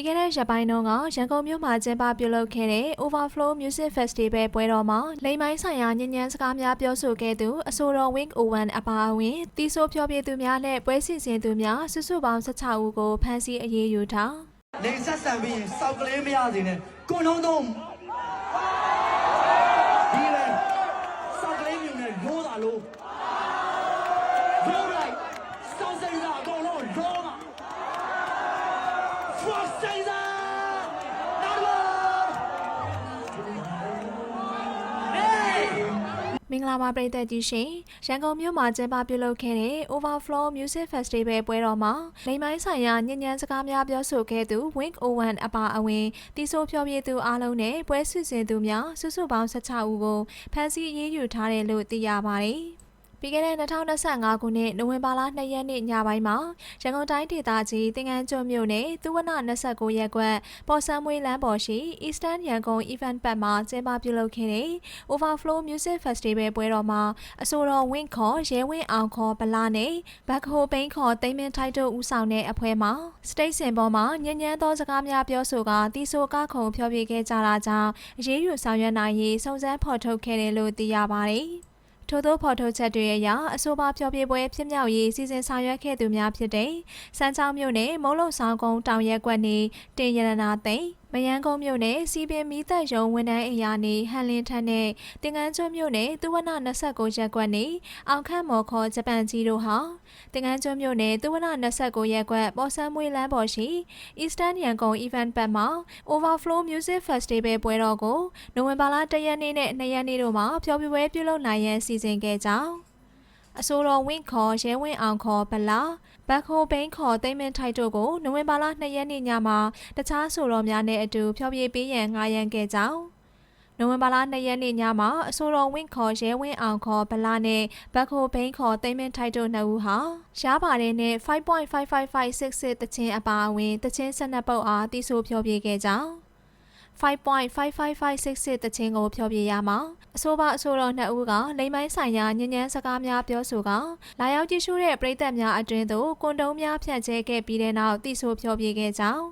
ပြီးခဲ့တဲ့ရက်ပိုင်းတုန်းကရန်ကုန်မြို့မှာကျင်းပပြုလုပ်ခဲ့တဲ့ Overflow Music Festival ပွဲတော်မှာလိမ်မိုင်းဆိုင်ရာညဉ့်ညမ်းစကားများပြောဆိုခဲ့သူအဆိုတော် Wing Owen အပါအဝင်တီဆိုဖျော်ဖြေသူများနဲ့ပွဲစီစဉ်သူများစုစုပေါင်း16ဦးကိုဖမ်းဆီးအရေးယူထားနေဆက်ဆံပြီးရင်စောက်ကလေးမရစေနဲ့ကိုနှုံးသုံးဒီလေစောက်ကလေးမြုံနဲ့ရိုးတာလို့ရိုးလိုက်စောက်စိမ့်တာအကုန်လုံးရိုးမှာ for Caesar နောက်တော့ Hey မင်္ဂလာပါပရိသတ်ကြီးရှင်ရန်ကုန်မြို့မှာကျင်းပပြုလုပ်ခဲ့တဲ့ Overflow Music Festival ပွဲတော်မှာလိမ်မိုင်းဆိုင်ရာညဉ့်ညမ်းစကားများပြောဆိုခဲ့သူ Wing Owen အပါအဝင်တီဆိုဖျော်ဖြေသူအားလုံးနဲ့ပွဲစီစဉ်သူများစုစုပေါင်း16ဦးကိုဖမ်းဆီးအရေးယူထားတယ်လို့သိရပါတယ် ပြီးခဲ့တဲ့2025ခုနှစ်နိုဝင်ဘာလ2ရက်နေ့ညပိုင်းမှာရန်ကုန်တိုင်းဒေသကြီးသင်္ကန်းကျွန်းမြို့နယ်သူဝန29ရပ်ကွက်ပေါ်ဆန်းမွေးလမ်းပေါ်ရှိ Eastern Yangon Event Park မှာကျင်းပပြုလုပ်ခဲ့တဲ့ Overflow Music Festival ပွဲတော်မှာအဆိုတော်ဝင်းခေါ်ရဲဝင်းအောင်ခေါ်ဗလာနဲ့ဘက်ဟိုပိန်းခေါ်သိမ့်မင်းထိုက်တို့ဦးဆောင်တဲ့အဖွဲ့မှာ stage စင်ပေါ်မှာညဉ့်ညမ်းသောစကားများပြောဆိုကတီဆိုကခုံဖျော်ဖြေခဲ့ကြတာကြောင့်အရေးယူဆောင်ရွက်နိုင်ရေးစုံစမ်းဖော်ထုတ်ခဲ့တယ်လို့သိရပါတယ်။ ထို့သောဖော်ထုတ်ချက်တွေအရအဆိုပါဖျော်ဖြေပွဲဖြစ်မြောက်ရေးစီစဉ်ဆောင်ရွက်ခဲ့သူများဖြစ်တဲ့စမ်းချောင်းမြို့နယ်မုံလုံဆောင်ကုန်းတောင်ရက်ကွက်နေတင်ရတနာသိန်း မယန်းကုန်းမြို့နယ်စီပင်မီသက်ရုံဝန်ထမ်းအိမ်ယာနေဟန်လင်းထက်နဲ့တင်ကန်းကျွန်းမြို့နယ်သူဝန29ရက်ကွက်နေအောင်ခန့်မော်ခေါ်ဂျပန်ကြီးတို့ဟာတင်ကန်းကျွန်းမြို့နယ်သူဝန29ရက်ကွက်ပေါ်ဆန်းမွေးလမ်းပေါ်ရှိ Eastern Yangon Event Park မှာ Overflow Music Festival ပွဲတော်ကိုနိုဝင်ဘာလ1ရက်နေ့နဲ့2ရက်နေ့တို့မှာဖျော်ဖြေပွဲပြုလုပ်နိုင်ရန်စီစဉ်ခဲ့ကြောင်း အဆိုတော်ဝင်းခေါ်ရဲဝင်းအောင်ခေါ်ဗလာဘက်ခိုဘိန်းခေါ်သိမ့်မင်းထိုက်တို့ကိုနိုဝင်ဘာလ2ရက်နေ့ညမှာတခြားဆိုတော်များနဲ့အတူဖျော်ဖြေပေးရန်ငှားရမ်းခဲ့ကြောင်းနိုဝင်ဘာလ2ရက်နေ့ညမှာအဆိုတော်ဝင်းခေါ်ရဲဝင်းအောင်ခေါ်ဗလာနဲ့ဘက်ခိုဘိန်းခေါ်သိမ့်မင်းထိုက်တို့နှစ်ဦးဟာရှားပါတယ်နဲ့5.55566တချင်းအပါအဝင်တချင်း12ပုတ်အားတီးဆိုဖျော်ဖြေခဲ့ကြောင်း 5.55566တချင်းကိုဖျော်ဖြေရမှာအဆိုပါအဆိုတော်နှစ်ဦးကလိမ်မိုင်းဆိုင်ရာညဉ့်ညမ်းစကားများပြောဆိုကလာရောက်ကြည့်ရှုတဲ့ပရိသတ်များအတွင်သို့ကွန်တုံးများဖြန့်ကျဲခဲ့ပြီးတဲ့နောက်တိဆိုဖျော်ဖြေခဲ့ကြောင်း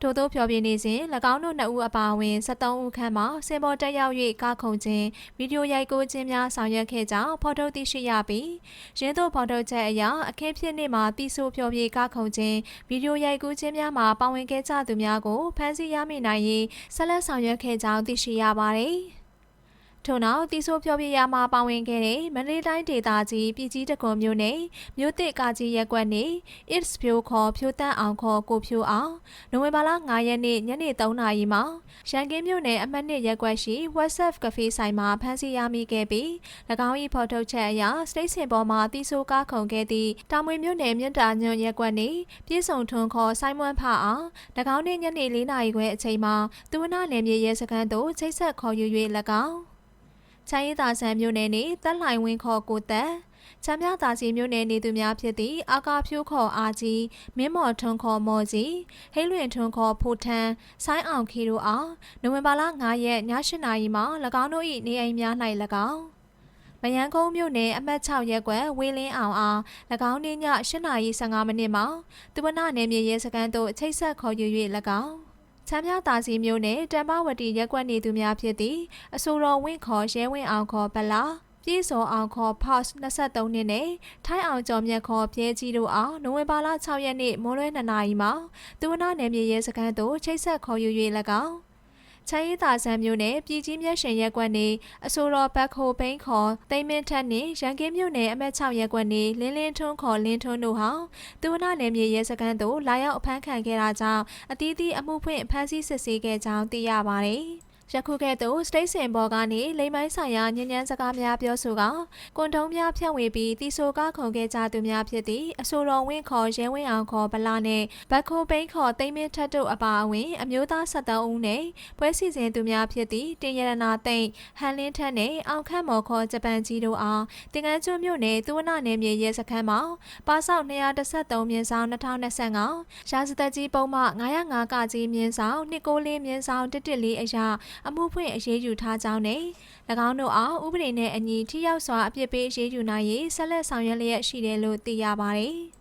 ထို့သောဖျော်ဖြေနေစဉ်၎င်းတို့နှစ်ဦးအပါအဝင်73ဦးခန့်မှစင်ပေါ်တက်ရောက်၍ကားခုန်ခြင်းဗီဒီယိုရိုက်ကူးခြင်းများဆောင်ရွက်ခဲ့ကြောင်းဖော်ထုတ်သိရှိရပြီးရင်းတို့ဖော်ထုတ်ချက်အရအခင်းဖြစ်နေ့မှာတိဆိုဖျော်ဖြေကားခုန်ခြင်းဗီဒီယိုရိုက်ကူးခြင်းများမှာပါဝင်ခဲ့ကြသူများကိုဖမ်းဆီးရမိနိုင်ရေးဆက်လက်ဆောင်ရွက်ခဲ့ကြောင်းသိရှိရပါတယ်။ ထို့နောက်တီဆိုဖျော်ဖြေရာမှာပါဝင်ခဲ့တဲ့မန္တလေးတိုင်းဒေသကြီးပြည်ကြီးတကွန်မြို့နယ်မြို့တစ်ကာကြီးရက်ကွက်နေ It's ဖြိုးခေါ်ဖြိုးတန်းအောင်ခေါ်ကိုဖြိုးအောင်နိုဝင်ဘာလ9ရက်နေ့ညနေ3နာရီမှာရန်ကင်းမြို့နယ်အမှတ်2ရက်ကွက်ရှိ WhatsApp ကဖေးဆိုင်မှာဖမ်းဆီးရမိခဲ့ပြီး၎င်း၏ဖော်ထုတ်ချက်အရစတိတ်စင်ပေါ်မှာတီဆိုကားခုန်ခဲ့သည့်တာမွေမြို့နယ်မြင့်တာညွန့်ရက်ကွက်နေပြည်စုံထွန်းခေါ်ဆိုင်းမွန်းဖအောင်၎င်းနေ့ညနေ4နာရီခွဲအချိန်မှာသူဝနာနယ်မြေရဲစခန်းသို့ချိတ်ဆက်ခေါ်ယူ၍၎င်း ချမ်းရည်သာဆန်မြို့နယ်နေတက်လှိုင်ဝင်းခေါ်ကိုတက်ချမ်းမြသာစီမြို့နယ်နေသူများဖြစ်သည့်အာကာဖြိုးခေါ်အာကြီးမင်းမော်ထွန်းခေါ်မော်ကြီးဟိလွင်ထွန်းခေါ်ဖိုထန်းဆိုင်းအောင်ခီတို့အားနိုဝင်ဘာလ9ရက်ည8နာရီမှာ၎င်းတို့၏နေအိမ်များ၌၎င်းမယန်းကုန်းမြို့နယ်အမှတ်6ရပ်ကွက်ဝေးလင်းအောင်အား၎င်းနေ့ည8:15မိနစ်မှာသူဝနနယ်မြေရဲစခန်းသို့ချိတ်ဆက်ခေါ်ယူ၍၎င်း ချမ်းမြသာစီမျိုးနဲ့တမ်ပဝတီရက်ကွက်နေသူများဖြစ်သည့်အဆိုတော်ဝင့်ခေါ်ရဲဝင့်အောင်ခေါ်ဗလာပြည်စောအောင်ခေါ် Pass 23နှစ်နဲ့ထိုင်းအောင်ကျော်မြတ်ခေါ်ပြဲကြီးတို့အားနိုဝင်ဘာလ6ရက်နေ့မိုးလွဲ2နာရီမှာသူဝနာနယ်မြေရဲစခန်းသို့ချိတ်ဆက်ခေါ်ယူ၍၎င်း ချမ်းရည်သာဆန်မျိုးနဲ့ပြည်ကြီးမြတ်ရှင်ရက်ကွက်နေအဆိုတော်ဘက်ခိုဘိန်းခေါ်သိမ့်မင်းထက်နှင့်ရန်ကင်းမြို့နယ်အမတ်6ရက်ကွက်နေလင်းလင်းထွန်းခေါ်လင်းထွန်းတို့ဟာသူဝနာနယ်မြေရဲစခန်းသို့လာရောက်အဖမ်းခံခဲ့တာကြောင့်အသီးသီးအမှုဖွင့်ဖမ်းဆီးစစ်ဆေးခဲ့ကြောင်းသိရပါတယ်။ ယခုကဲ့သို့စတိတ်စင်ဘော်ကနေလိမ်မိုင်းဆိုင်ရာညဉ့်ညမ်းစကားများပြောဆိုကကွန်တုံးများဖြန့်ဝေပြီးတီဆိုကခုန်ခဲ့ကြသူများဖြစ်သည့်အဆိုတော်ဝင်းခေါ်ရဲဝင်းအောင်ခေါ်ဗလာနှင့်ဘက်ခိုပိန်းခေါ်သိမ့်မင်းထက်တို့အပါအဝင် အမျိုးသား73ဦးနှင့်ပွဲစီစဉ်သူများဖြစ်သည့်တင်ရနာသိန်းဟန်လင်းထက်နှင့်အောင်ခန့်မော်ခေါ်ဂျပန်ကြီးတို့အားတင်ကန်းကျွန်းမြို့နယ်သူဝနနယ်မြေရဲစခန်းမှာပါဆောက်213မြင်းဆောင်2025ရာဇသက်ကြီးပုံမှ905ကကြီးမြင်းဆောင်294မြင်းဆောင်114အရာအမှုဖွင့်အရေးယူထားကြောင်းနဲ့၎င်းတို့အားဥပဒေနဲ့အညီထိရောက်စွာအပြစ်ပေးအရေးယူနိုင်ရေးဆက်လက်ဆောင်ရွက်လျက်ရှိတယ်လို့သိရပါတယ်။